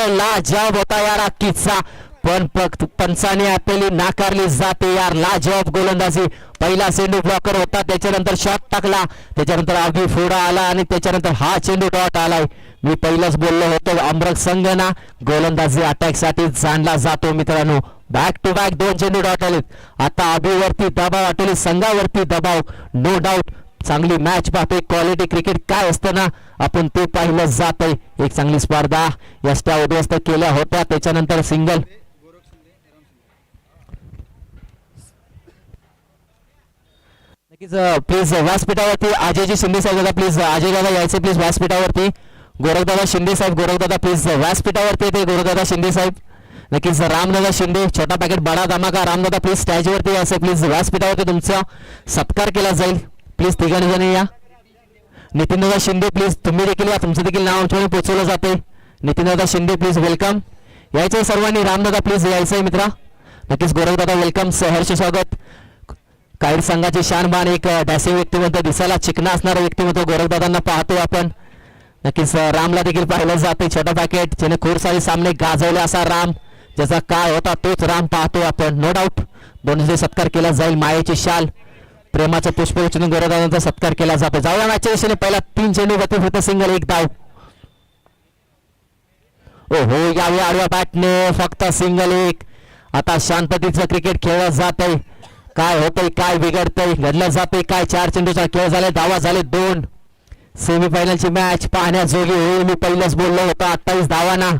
होतो लाजवाब होता यार अक्कीचा पण फक्त पंचाने आपली नाकारली जाते यार. लाजवाब गोलंदाजी. पहिला चेंडू ब्लॉकर होता. त्याच्यानंतर शॉट टाकला. त्याच्यानंतर अगदी फोडा आला आणि त्याच्यानंतर हा चेंडू डॉट आलाय. मी पहिलंच बोललो होतो अमरक संघ ना गोलंदाजी अटॅकसाठी जाणला जातो मित्रांनो. बॅक टू बॅक दोन चेंडू डॉट आलेत. आता अभिवरती दबाव आठवले संघावरती दबाव. नो डाऊट चांगली मॅच पाहतोय. क्वालिटी क्रिकेट काय असतं ना? आपण ते पाहिलं जात आहे एक चांगली स्पर्धा यष्ट्या उद्ध्वस्त केल्या होत्या. त्याच्यानंतर सिंगल. नक्कीच प्लीज व्यासपीठावरती अजयजी शिंदे साहेब दादा प्लीज अजय दादा यायचे प्लीज व्यासपीठावरती. गोरखदादा शिंदे साहेब गोरखदादा प्लीज व्यासपीठावरती येते गोरखदादा शिंदे साहेब. नक्कीच रामदादा शिंदे छोटा पॅकेट बडा धमाका. रामदादा प्लीज स्टॅजवरती यायचं प्लीज व्यासपीठावरती तुमचा सत्कार केला जाईल. प्लीज तिघांनी जणी या. नितीनदादा शिंदे प्लीज तुम्ही देखील या. तुमचं देखील नाव आमच्याकडे पोहोचवलं जाते नितीनदादा शिंदे प्लीज वेलकम यायचंय सर्वांनी. रामदादा प्लीज यायचंय मित्रा. नक्कीच गोरखदादा वेलकम सहर्ष स्वागत. काहीर संघाचे शानबान एक डॅसिंग व्यक्तिमत्व दिसायला चिकना असणारं व्यक्तिमत्व गोरखदादांना पाहतोय आपण. नक्कीच रामला देखील पाहिलं जाते छोटा पॅकेट ज्याने खूप सारे सामने गाजवले असा राम. ज्याचा काय होता तोच राम पाहतो आपण. नो डाऊट दोन्ही सत्कार केला जाईल मायेची शाल. प्रेमाचं पुष्प उचलून गोरखदादांचा सत्कार केला जातो. जाऊया मॅचच्या दिशेने पहिला तीन चेंडू गती होते सिंगल एक धाव ओहो यावेळी आडव्या बॅटने फक्त सिंगल एक. आता शांततेचं क्रिकेट खेळलं जात आहे काय होतंय काय बिघडतंय घडलं जातंय काय चार चेंडूचा खेळ झाले धावा झाले दोन. सेमीफायनलची मॅच पाहण्याजोगी होईल मी पहिलंच बोललो होतो अठ्ठावीस धावाना.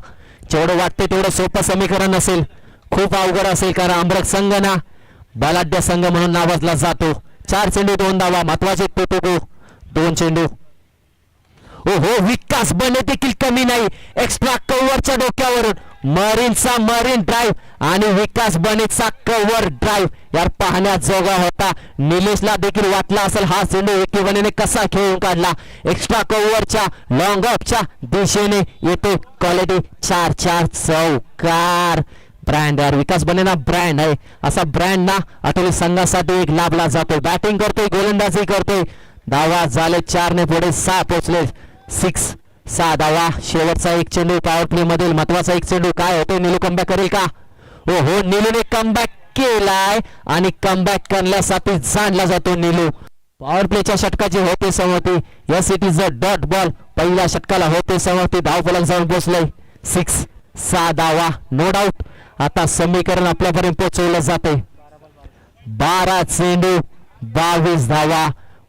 जेवढं वाटतंय तेवढं सोपं समीकरण असेल. खूप अवघड असेल कारण अमृत संघ ना बलाढ्य संघ म्हणून नावाजला जातो. चार चेंडू दोन धावा महत्त्वाचे टोटो दोन चेंडू. ओ हो विकास बने देखील कमी नाही. एक्स्ट्रा कव्हरच्या डोक्यावरून. मरीनचा मरीन ड्राईव्ह आणि विकास बनेचा कव्हर ड्राईव्ह यार पाहण्याजोगा होता. निलेशला देखील वाटला असेल हा चेंडू एके बनेने कसा खेळून काढला. एक्स्ट्रा कव्हरच्या लॉंग ऑफच्या दिशेने येतो. क्वालिटी चार चार चौकार. ब्रँड यार. विकास बनेना ब्रँड आहे असा ब्रँड ना अटोली संघासाठी एक लाभला जातो बॅटिंग करतोय गोलंदाजी करतोय. धावा झाले चार ने पुढे सहा पोचले. सिक्स सहा धावा शेवटचा एक चेंडू पॉवर प्ले मधील महत्त्वाचा एक चेंडू काय होतोय? निलू कमबॅक करेल का? हो हो निलूने कमबॅक केलाय आणि कमबॅक करण्यासाठी जाणला जातो निलू. पॉवर प्लेच्या षटकाची होते समोरती yes it is a dot ball पहिल्या षटकाला होते समोरती धाव फलक जाऊन पोहोचले सिक्स सहा धावा नो डाऊट आता समीकरण आपल्यापर्यंत पोहोचवलं जाते बारा चेंडू बावीस धावा.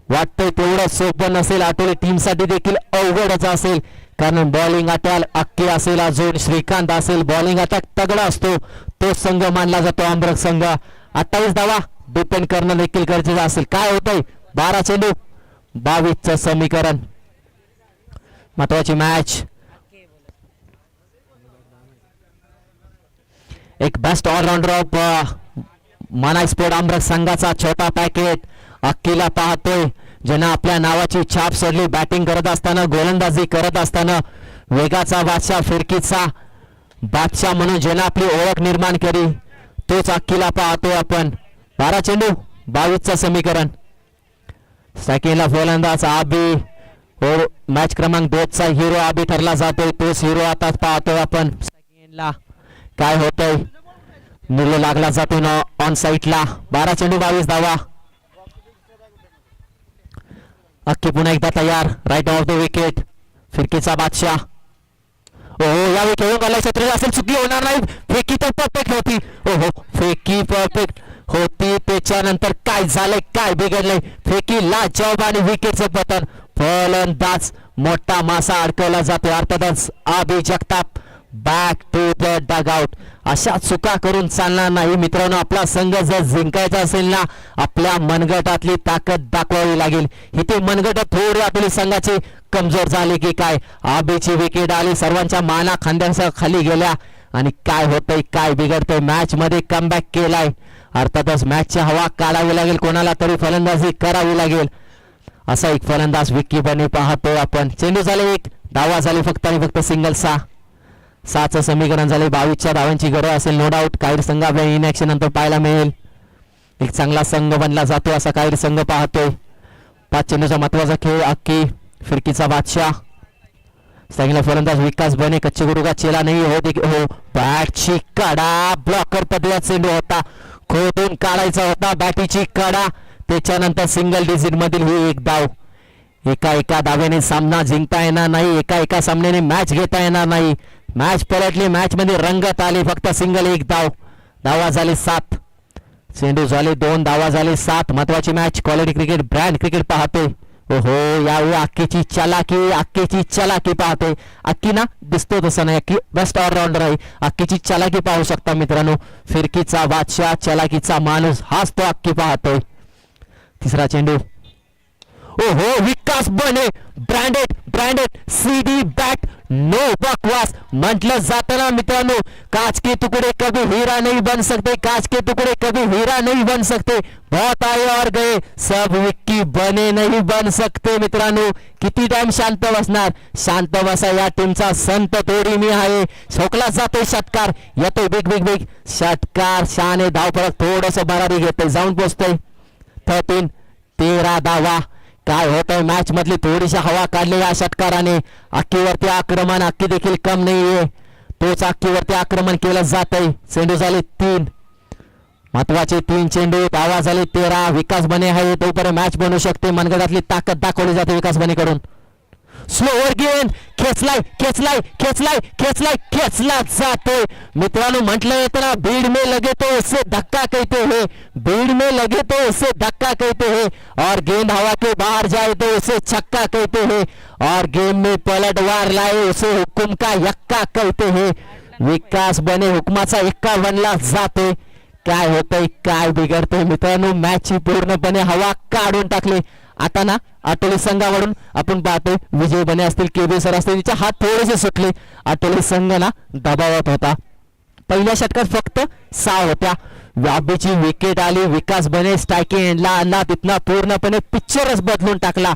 वाटतंय तेवढं सोपं नसेल. आठवले टीमसाठी देखील अवघडच असेल. कारण बॉलिंग अटॅक अक्की असेल अजून. श्रीकांत असेल बॉलिंग अटॅक तगडा असतो. तो संघ मानला जातो आंब्रक संघ. अठ्ठावीस धावा. डिपेंड करणं देखील गरजेचं असेल. काय होतंय? बारा चेंडू. बावीसचं समीकरण. महत्वाची मॅच एक बेस्ट ऑलराऊंडर ऑफ मना स्पोर्ट आमरस संघाचा छोटा पॅकेट अक्कीला पाहतोय. ज्यानं आपल्या नावाची छाप सोडली. बॅटिंग करत असताना गोलंदाजी करत असताना वेगाचा बादशाह फिरकीचा बादशाह म्हणून ज्यानं आपली ओळख निर्माण केली तोच अक्कीला पाहतोय आपण. बारा चेंडू बावीसचं समीकरण. सेकंडला गोलंदाज आबी. हो, मॅच क्रमांक दोनचा हिरो आबी ठरला जातोय. तोच हिरो आता पाहतोय आपण. सेकंडला काय होतंय? मुलं लागला जातो ना ऑन साईटला बारा चेंडू बावीस धावा अख्खी पुन्हा एकदा तयार. राईट ऑफ द विकेट फिरकीचा बादशाह. ओहो यावेळी खेळून घालाय छत्री असेल चुकी होणार नाही. फेकी तर परफेक्ट होती. ओहो फेकी परफेक्ट होती. त्याच्यानंतर काय झालंय काय बिघडलंय? फेकी ला जॉब आणि विकेटचं पतन. फलंदाज मोठा मासा अडकवला जातो अर्थातच अभिजगताप back to the dugout अशा चुका करून चालणार नाही मित्रांनो. आपला संघ जर जिंकायचा असेल ना आपल्या मनगटातली ताकद दाखवावी लागेल. इथे मनगट थोडी आपली संघाची कमजोर झाली की काय? आबीची विकेट आली सर्वांच्या माना खांद्यांसह खाली गेल्या. आणि काय होतंय काय बिघडतंय? मॅच मध्ये कमबॅक केलाय. अर्थातच मॅचची हवा काढावी लागेल. कोणाला तरी फलंदाजी करावी लागेल. असा एक फलंदाज विकी बने पाहतोय आपण. चेंडू झाले एक धावा झाली फक्त आणि फक्त सिंगल सहा सातचं समीकरण झाले बावीसच्या धावांची गरज असेल नो डाऊट काहीर संघ आपल्या इन नंतर पाहायला मिळेल. एक चांगला संघ बनला जातो असा काही संघ पाहतोय. पाच चेंडूचा महत्त्वाचा खेळ अक्की फिरकीचा बादशाह. चांगला फलंदाज विकास बने कच्चे गुरु का चेला नाही हो देख हो बॅटची कडा ब्लॉकर पदव्या चेंडू होता. खोदून काढायचा होता बॅटीची कडा. त्याच्यानंतर सिंगल डिजिट मधील ही एक धाव एका एका दाव्याने सामना जिंकता येणार नाही एका एका सामन्याने मॅच घेता येणार नाही. मॅच पलटली मॅच मध्ये रंगत आली फक्त सिंगल एक धाव. धावा झाली सात. चेंडू झाले दोन धावा झाले सात. महत्वाची match quality cricket brand cricket पाहतोय. ओहो यावेळी अक्कीची चलाकी अक्कीची चलाकी पाहते अक्की ना दिसतो तसं नाही अक्की बेस्ट ऑलराऊंडर आहे. अक्कीची चलाकी पाहू शकता मित्रांनो. फिरकीचा बादशाह चलाकीचा माणूस हाच तो अक्की पाहतोय. तिसरा चेंडू. ओहो विकास बने. Branded branded CD bat no बकवास. म्हटलं जातं ना मित्रांनो काच के टुकड़े कभी हीरा नहीं बन सकते. काच के टुकड़े कभी हीरा नहीं बन सकते. बहुत आए और गए. सब विक्की बने नहीं बन सकते मित्रांनो. किती टाइम शांत बसणार. शांत बसा या टीमचा संत तोरी मी आहे. शोकला जातोय षटकार. येतोय बिग बिग बिग षटकार शाने धाव थोडस भरारी घेतोय. जाऊन पोचतोय. थर्टीन तेरा धावा. काय होतंय? मॅच मधली थोडीशी हवा काढली या षटकाराने. अक्कीवरती आक्रमण अक्की देखील कम नाहीये. तोच अक्कीवरती आक्रमण केलं जात आहे चेंडू झाले तीन. महत्त्वाचे तीन चेंडू धावा झाले तेरा. विकास बने आहे. तोपर्यंत मॅच बनू शकते. मनगटातली ताकद दाखवली जाते विकास बनेकडून. स्लोवर गेन खेचलाय खेचलाय खेचलाय खेचलाय खेचला जातोय. मित्रांनो म्हटलं येतं ना भीड़ मे लगे तो उसे धक्का कहते हैं. भीड़ में लगे तो उसे धक्का कहते हैं. और गेंद हवा के बाहर जाए तो उसे छक्का कहते हैं. और गेम में पलटवार लाए उसे हुकुम का यक्का कहते हैं. विकास बने हुकमाचा इक्का बनला जाते. काय होतंय काय बिघडतंय मित्रांनो मॅचची पूर्णपणे हवा काढून टाकली. आता ना आटोली संघावरून आपण पाहतोय विजय बने असतील केबी सर असतील तिच्या हात थोडेसे सुटले. आटोली संघ ना दबावत होता. पहिल्या षटकात फक्त सहा होत्या. व्याबीची विकेट आली विकास बने स्ट्रायकिंग एंडला आणला तिथनं पूर्णपणे पिक्चरच बदलून टाकला.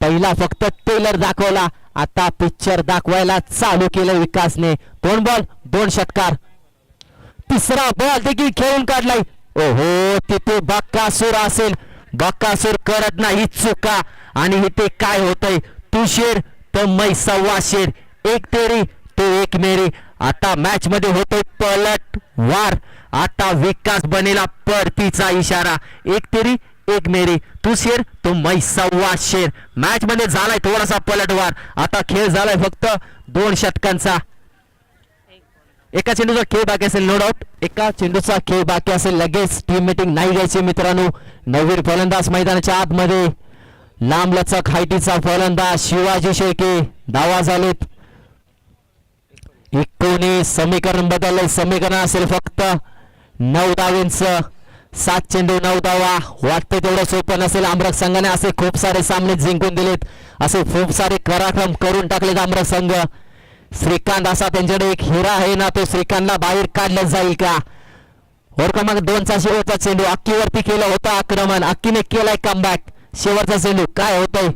पहिला फक्त टेलर दाखवला. आता पिक्चर दाखवायला चालू केलं विकासने. दोन बॉल दोन षटकार. तिसरा बॉल देखील खेळून काढलाय. ओहो तिथे बक्कासूर असेल. बकासूर करत नाही चुका. आणि इथे काय होतंय? तू शेर तर मै सव्वा शेर. एक तेरी तो एक मेरी. आता मॅच मध्ये होतोय पलट वार. आता विकास बनेला परतीचा इशारा. एक तेरी एक मेरी. तू शेर तो मै सव्वा शेर. मॅच मध्ये झालाय थोडासा पलटवार आता खेळ झालाय फक्त दोन षटकांचा. एका चेंडूचा खेळ बाकी असेल नो डाऊट एका चेंडूचा खेळ बाकी असेल लगेच टीम मीटिंग नाही घ्यायची मित्रांनो. नवीन फलंदाज मैदानाच्या आतमध्ये. लांब लचक हायटीचा फलंदाज शिवाजी शेळके. धावा झालेत. एकोणीस समीकरण बदललंय. समीकरण असेल फक्त नऊ धावेंचं. सात चेंडू नऊ धावा. वाटते तेवढं सोपं नसेल. आमरक संघाने असे खूप सारे सामने जिंकून दिलेत. असे खूप सारे कराक्रम करून टाकलेत आमरक संघ. श्रीकांत असा त्यांच्याकडे एक हिरा आहे ना तो श्रीकांतला बाहेर काढलं जाईल का? ओव्हर क्रमांक दोनचा शेवटचा चेंडू. अक्कीवरती केलं होता आक्रमण. अक्कीने केलाय कमबॅक शेवटचा चेंडू काय होतंय?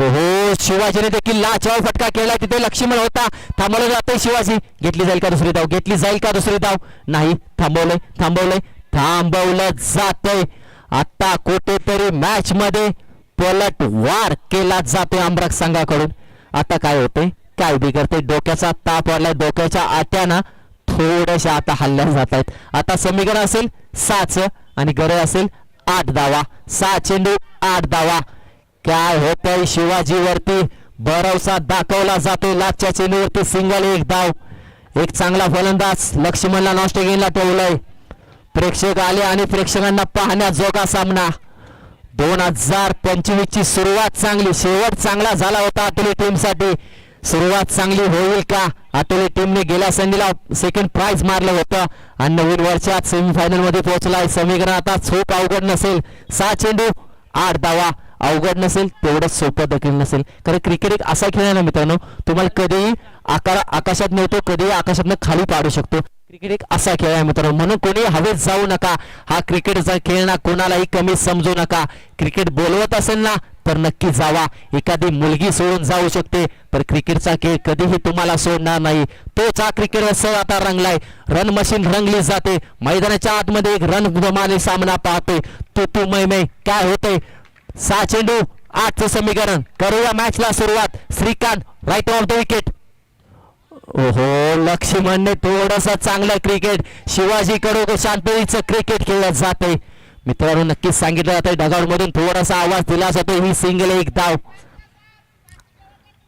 ओहो शिवाजीने देखील लाचाव फटका केलाय. तिथे लक्ष्मण होता. थांबवलं जातंय शिवाजी. घेतली जाईल का दुसरी धाव? घेतली जाईल का दुसरी धाव? नाही. थांबवलंय थांबवलंय. थांबवलं जातंय. आता कुठेतरी मॅच मध्ये पलट वार केला जातोय आमरक संघाकडून. आता काय होतंय? काय बिघडतंय डोक्याचा ताप वाढलाय. डोक्याच्या आट्याना थोड्याशा आता हल्ल्या जात आहेत. आता समीकरण असेल सहाच आणि गरज असेल आठ धावा सहा चेंडू आठ धावा काय होतंय शिवाजीवरती? भरवसा दाखवला जातोय लाटच्या चेंडूवरती. सिंगल एक धाव एक चांगला फलंदाज लक्ष्मणला नॉस्ट गेनला ठेवलंय. प्रेक्षक आले आणि प्रेक्षकांना पाहण्याजोगा सामना. दोन हजार पंचवीस ची सुरुवात चांगली. शेवट चांगला झाला होता आपली टीमसाठी सुरुवात चांगली होईल का? अतुली टीमने गेल्या संधीला सेकंड प्राइज मारलं होतं. आणि नवीन वर्षात सेमीफायनलमध्ये पोहोचलाय. समीकरण आता सोप अवघड नसेल. सहा चेंडू आठ धावा. अवघड नसेल तेवढं सोपं देखील नसेल. कारण क्रिकेट एक असा खेळ आहे ना मित्रांनो तुम्हाला कधीही आकार आकाशात नव्हतो कधीही आकाशातनं खाली पाडू शकतो. क्रिकेट एक असा खेळ आहे मित्रांनो म्हणून कोणी हवेत जाऊ नका. हा क्रिकेटचा खेळ ना कोणालाही कमी समजू नका. क्रिकेट बोलवत असेल ना तर नक्की जावा. एखादी मुलगी सोडून जाऊ शकते तर क्रिकेटचा खेळ कधीही तुम्हाला सोडणार नाही. तोच हा क्रिकेट असं आता रंगलाय. रन मशीन रंगली जाते. मैदानाच्या आतमध्ये एक रन प्रमाणे सामना पाहतोय तू तू मै काय होतंय? सहा चेंडू आठचं समीकरण. करूया मॅचला सुरुवात. Shrikant right off the wicket ओहो लक्ष्मणने थोडस चांगलं क्रिकेट शिवाजी कडू शांतळीचं क्रिकेट खेळलं जाते. मित्रांनो नक्कीच सांगितलं जातं डगाड मधून थोडासा आवाज दिला जातो ही सिंगल एक धाव.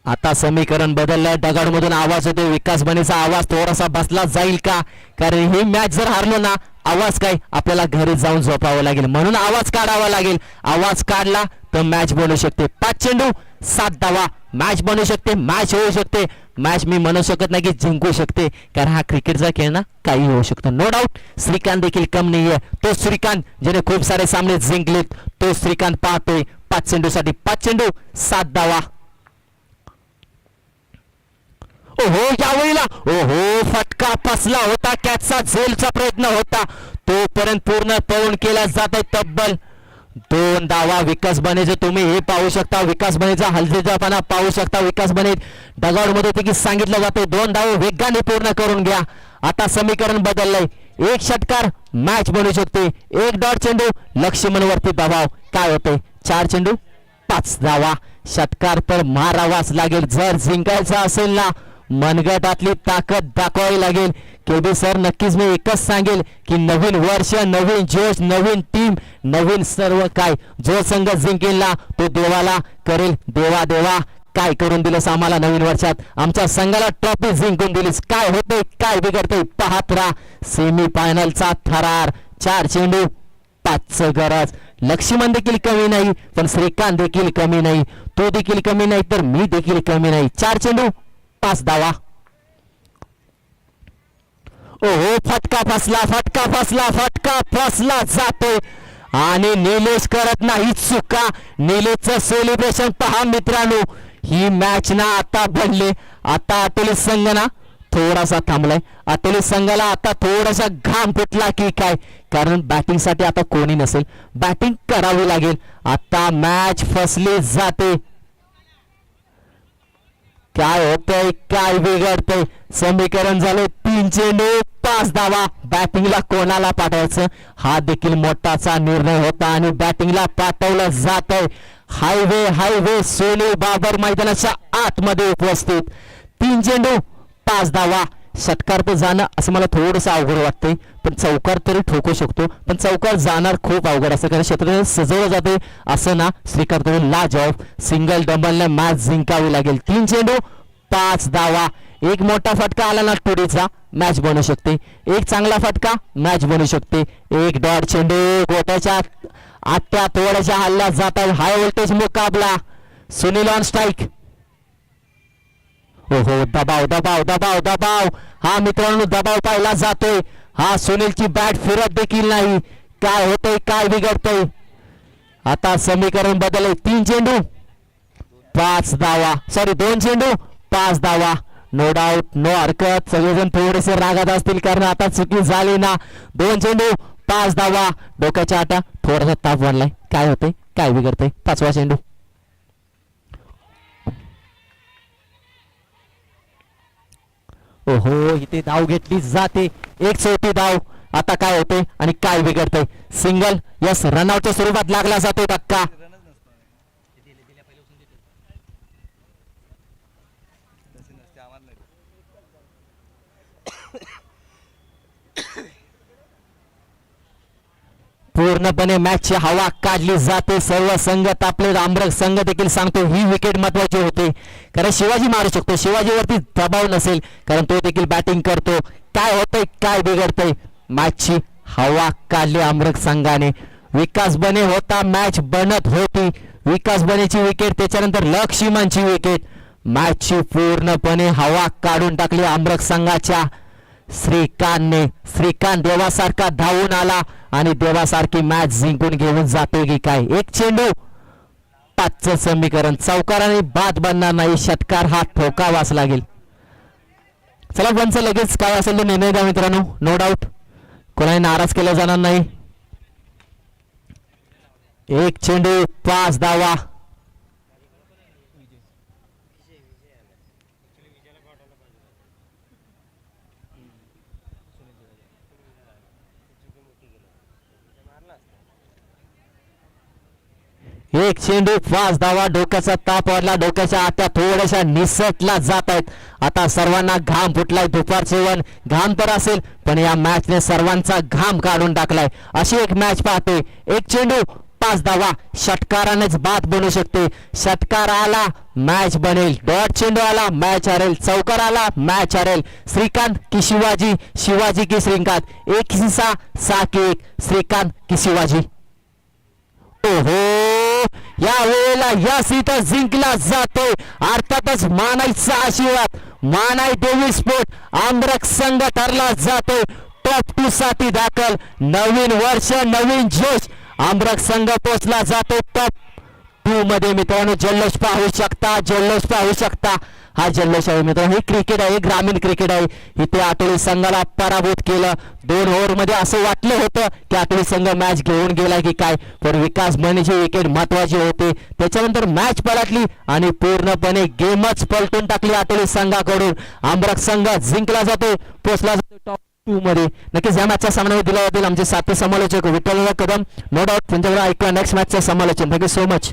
आता समीकरण बदललंय दगड मधून आवाज होतो विकास बनेचा आवाज थोडासा बसला जाईल का? कारण ही मॅच जर हारलो ना आवाज काय? आपल्याला घरी जाऊन झोपावं लागेल. म्हणून आवाज काढावा लागेल. आवाज काढला तर मॅच बनू शकते. पाच चेंडू सात धावा. मॅच बनू शकते मॅच होऊ शकते. मॅच मी म्हणू शकत नाही की जिंकू शकते कारण हा क्रिकेटचा खेळ ना काही होऊ शकतो. नो डाऊट श्रीकांत देखील कम नाहीये. तो श्रीकांत ज्याने खूप सारे सामने जिंकलेत तो श्रीकांत पाहतोय. पाच चेंडूसाठी पाच चेंडू सात धावा. ओहो यावेळीला ओहो फटका फसला होता. कॅचचा झेलचा प्रयत्न होता. तोपर्यंत पूर्ण पळून केला जात आहे तब्बल. दोन धावा विकास बनेचे तुम्ही हे पाहू शकता. विकास बनेचा हलजेजापणा पाहू शकता. विकास बने डगाडमध्ये देखील सांगितलं जाते दोन धाव वेगाने पूर्ण करून घ्या. आता समीकरण बदललंय. एक षटकार मॅच बनू शकते. एक डॉट चेंडू लक्ष्मणवरती दबाव. काय होते चार चेंडू पाच धावा. षटकार तर मारावाच लागेल. जर जिंकायचं असेल ना मनगटातली ताकद दाखवावी लागेल. केबी सर नक्कीच मी एकच सांगेल की नवीन वर्ष नवीन जोश नवीन टीम नवीन सर्व काय. जो संघ जिंकेल ना तो देवाला करेल. देवा देवा काय करून दिलंस आम्हाला नवीन वर्षात? आमच्या संघाला ट्रॉफी जिंकून दिलीस. काय होते काय बिघडते पाहत राहा. सेमी फायनलचा थरार. चार चेंडू पाच गरज. लक्ष्मण देखील कमी नाही पण श्रीकांत देखील कमी नाही. तो देखील कमी नाही तर मी देखील कमी नाही. चार चेंडू पाच धावा. ओहो फटका फसला फटका फसला फटका फसला जातोय. आणि निलेश करत नाही चुका. निलेशचं सेलिब्रेशन पहा मित्रांनो. ही मॅच ना आता बनले. आता अतुलित संघ ना थोडासा थांबलाय. अतुलित संघाला आता थोडासा घाम फुटला की काय? कारण बॅटिंगसाठी आता कोणी नसेल. बॅटिंग करावी लागेल. आता मॅच फसली जाते. काय होतंय काय बिघडतंय? समीकरण झाले तीन चेंडू पाच धावा. बॅटिंगला कोणाला पाठवायचं? हा देखील मोठाचा निर्णय होता आणि बॅटिंगला पाठवलं जात आहे हायवे हायवे सोने बाबर मैदानाच्या आतमध्ये उपस्थित. तीन चेंडू पाच धावा. षटकार तर जाणं असं मला थोडंसं अवघड वाटतंय. पण चौकार तरी ठोकू शकतो. पण चौकार जाणार खूप अवघड असं कारण क्षेत्र सजवलं जाते असं ना श्रीकांत लाज ऑफ सिंगल डबलने मॅच जिंकावी लागेल. तीन चेंडू पाच दावा एक मोठा फटका आला ना टोडीचा मॅच बनू शकते. एक चांगला फटका मॅच बनू शकते. एक डॉट चेंडू गोट्याच्या आत्या थोड्याच्या हल्ल्यात जात आहे. हाय व्होल्टेज मुकाबला. सुनील ऑन स्ट्राईक हो हो दबाव दबाव दबाव दबाव. हा मित्रांनो दबाव पाहिला जातोय. हा सुनीलची बॅट फिरत देखील नाही. काय होतंय काय बिघडतंय? आता समीकरण बदलय तीन चेंडू पाच धावा. सॉरी दोन चेंडू पाच धावा. नो डाऊट नो हरकत. सगळेजण थोडेसे रागात असतील कारण आता चुकी झाली ना. दोन चेंडू पाच धावा. डोक्याच्या आटा थोडासा ताप वाढलाय. काय होते काय बिघडतंय? पाचवा चेंडू. ओहो इथे धाव घेतली जाते. एक चौथी धाव. आता काय होते आणि काय बिघडते सिंगल यस रनआउटच्या स्वरूपात लागला जातो धक्का. पूर्णपणे मॅचची हवा काढली जाते. सर्व संघ आपले रामरक संघ देखील सांगतो ही विकेट महत्वाची होते. कारण शिवाजी मारू शकतो. शिवाजीवरती दबाव नसेल कारण तो देखील बॅटिंग करतो. काय होतंय काय बिघडतंय? मॅचची हवा काढली आमरक संघाने. विकास बने होता मॅच बनत होती. विकास बनेची विकेट त्याच्यानंतर लक्ष्मणची विकेट मॅचची पूर्णपणे हवा काढून टाकली आमरक संघाच्या. श्रीकांतने श्रीकांत देवासारखा धावून आला आणि देवासारखी मॅच जिंकून घेऊन जातो की काय? एक चेंडू. पाचचं समीकरण. चौकाराने बाद बनणार नाही. षटकार हा ठोकावाच लागेल. चला पंच लगेच काय असेल तो निर्णय द्या मित्रांनो. नो डाऊट कोणाही नाराज केला जाणार नाही. एक चेंडू पाच धावा. एक चेंडू पाच धावा डोक्याचा ताप वाढला डोक्याच्या आत्या थोड्याशा निसटला जात आहेत. आता सर्वांना घाम फुटलाय दुपारचे वन घाम तर असेल पण या मॅचने सर्वांचा घाम काढून टाकलाय. अशी एक मॅच पाहते. एक चेंडू पाच धावा षटकारानेच बाद बनू शकते. षटकार आला मॅच बनेल. डॉट चेंडू आला मॅच हरेल. चौकार आला मॅच हरेल. श्रीकांत की शिवाजी? शिवाजी की श्रीकांत. एक हिंसा सा की एक. श्रीकांत की शिवाजी. ओहो! या वेळेला या सीट जिंकला जातोय अर्थातच मानाईचा आशीर्वाद मानाई देवी स्पोर्ट आंध्रक संघ ठरला जातोय टॉप टू साठी दाखल नवीन वर्ष नवीन जोश आंध्रक संघ पोचला जातो. टॉप टू मध्ये मित्रांनो जल्लोष पाहू शकता जल्लोष पाहू शकता. हा जल्लोष आहे मित्रांनो. हे क्रिकेट आहे हे ग्रामीण क्रिकेट आहे. इथे आटोळी संघाला पराभूत केलं. दोन ओव्हरमध्ये असं वाटलं होतं की आटोळी संघ मॅच घेऊन गेला की काय? पण विकास म्हणजे विकेट महत्त्वाचे होते. त्याच्यानंतर मॅच पलटली आणि पूर्णपणे गेमच पलटून टाकली आटोळी संघाकडून. आंबरक संघ जिंकला जातो पोचला जातो टॉप टू मध्ये. नक्कीच या मॅचचा सामना दिला जातील आमचे साथी समालोचक विठ्ठल कदम. नो डाऊट त्यांच्याकडे ऐकला नेक्स्ट मॅचचं समालोचन. Thank you so much